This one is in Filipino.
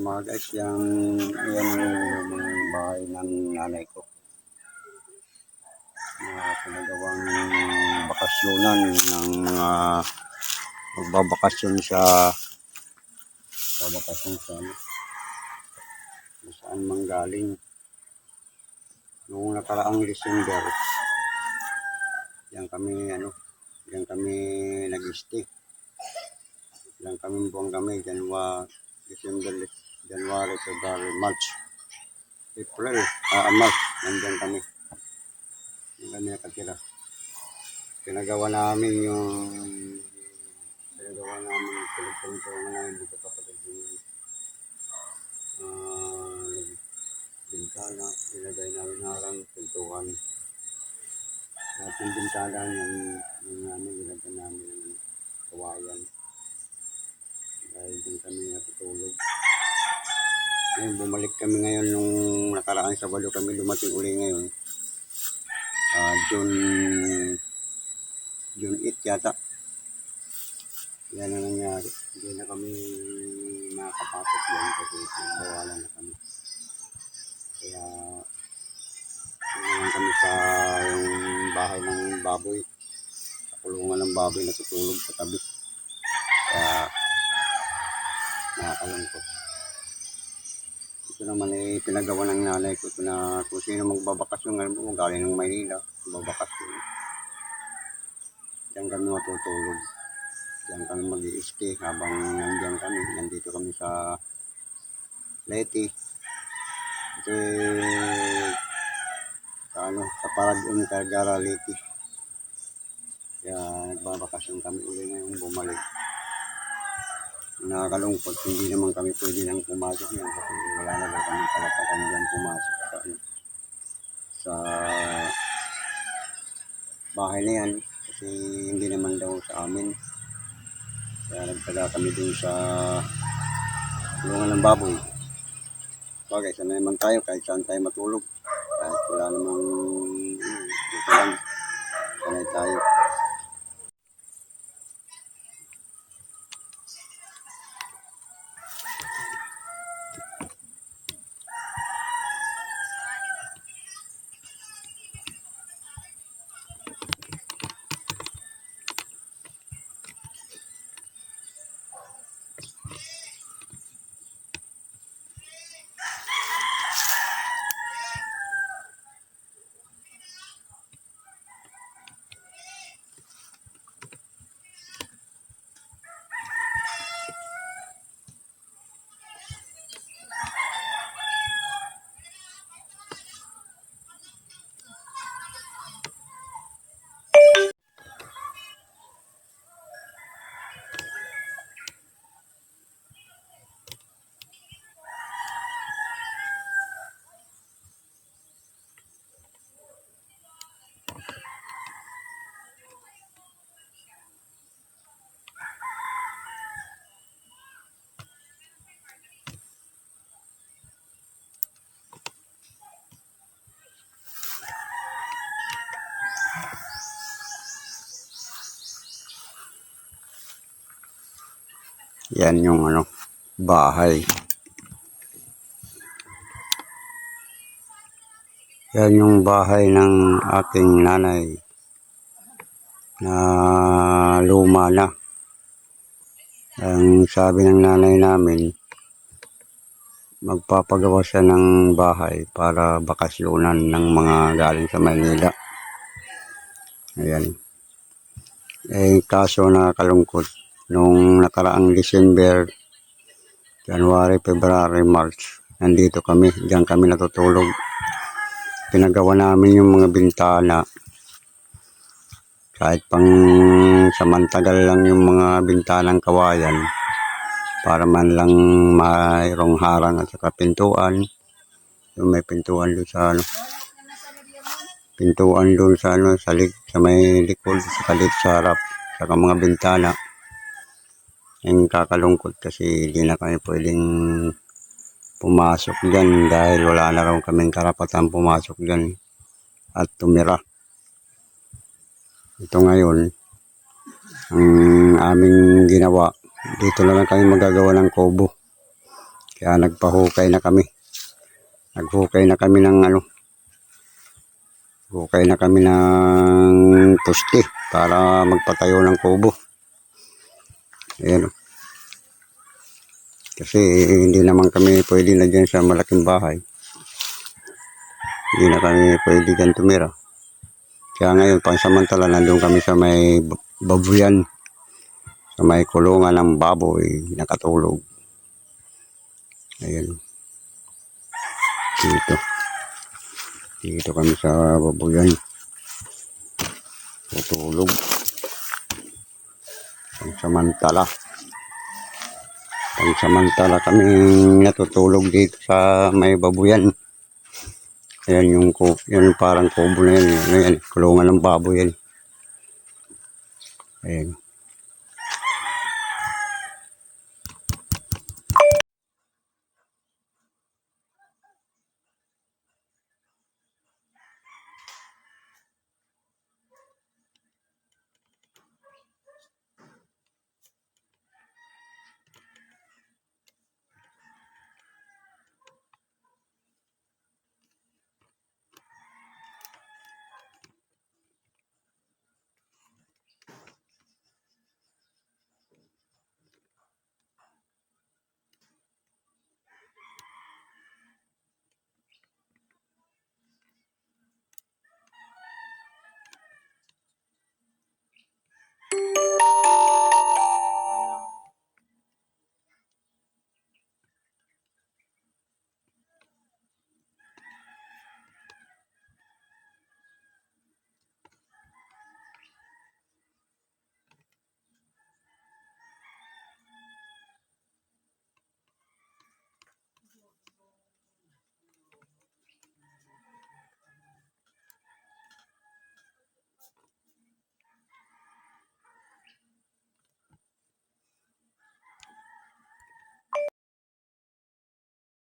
Yan mga guys, yung, yung mga bahay ng nanay ko. Na pinagawang bakasyonan ng mga magbabakasyon sa babakasyon sa ano, saan man galing. Noong nakaraang December, yan kami ano, yan kami nag-stay. Yan kami buwang kami, January, December, January, February, March, April, ah, March, nandyan kami. Yan kami nakatira. Pinagawa namin yung, pinagawa namin yung pinagpuntungan namin dito kapatid yung, ah, bintana, ilagay namin harang, pintuan. Lahat ng bintana yung, yung namin, ilagay namin ng kawayan dahil din kami natutulog. Ngayon, bumalik kami ngayon nung nakaraan Sabado kami dumating uli ngayon. Ah, June, June 8 yata. Yan ang nangyari. Hindi na kami makakapasok yan kasi bawalan na kami. Kaya, Tingnan kami sa yung bahay ng baboy. Sa kulungan ng baboy natutulog sa tabi. Kaya, nakakalungkot. Ito naman eh, pinagawa ng nanay ko ito na kung sino magbabakasyon ngayon mo, galing ng Maynila, magbabakasyon. Diyan kami matutulog. Diyan kami mag stay habang nandiyan kami. Nandito kami sa Leti. Ito eh, sa ano, sa Paragon, Cagara, Leti. Kaya nagbabakasyon kami uli ngayon bumalik nakakalungkot, hindi naman kami pwede nang pumasok yan kasi wala na daw kami kalapatan dyan pumasok sa, ano, sa bahay na yan kasi hindi naman daw sa amin. Kaya nagtaga kami dun sa tulungan ng baboy. Bagay, sana naman tayo kahit saan tayo matulog. Kahit wala namang ano, lang. Yan yung ano, bahay. Yan yung bahay ng aking nanay na luma na. Ang sabi ng nanay namin, magpapagawa siya ng bahay para bakasyonan ng mga galing sa Maynila. Ayan. Eh, kaso nakakalungkot nung nakaraang December, January, February, March, nandito kami, diyan kami natutulog. Pinagawa namin yung mga bintana. Kahit pang samantagal lang yung mga bintanang kawayan para man lang mayroong harang at saka pintuan. Yung may pintuan doon sa ano, pintuan doon sa ano, sa, lik, sa may likod, sa kalit sa harap, saka mga bintana. Yung kakalungkot kasi hindi na kami pwedeng pumasok dyan dahil wala na raw kaming karapatan pumasok dyan at tumira. Ito ngayon, ang aming ginawa, dito na lang kami magagawa ng kobo. Kaya nagpahukay na kami. Naghukay na kami ng ano. Hukay na kami ng poste para magpatayo ng kubo. Ayan. o. Kasi hindi naman kami pwede na dyan sa malaking bahay. Hindi na kami pwede dyan tumira. Kaya ngayon, pansamantala, nandun kami sa may babuyan. Sa may kulungan ng baboy, nakatulog. Ayan. Dito. Dito kami sa babuyan. Tutulog. Pansamantala. Pansamantala kami natutulog dito sa may babuyan. Ayan yung, yung parang kubo na. Ano yan, kulungan ng baboy yan. Ayan.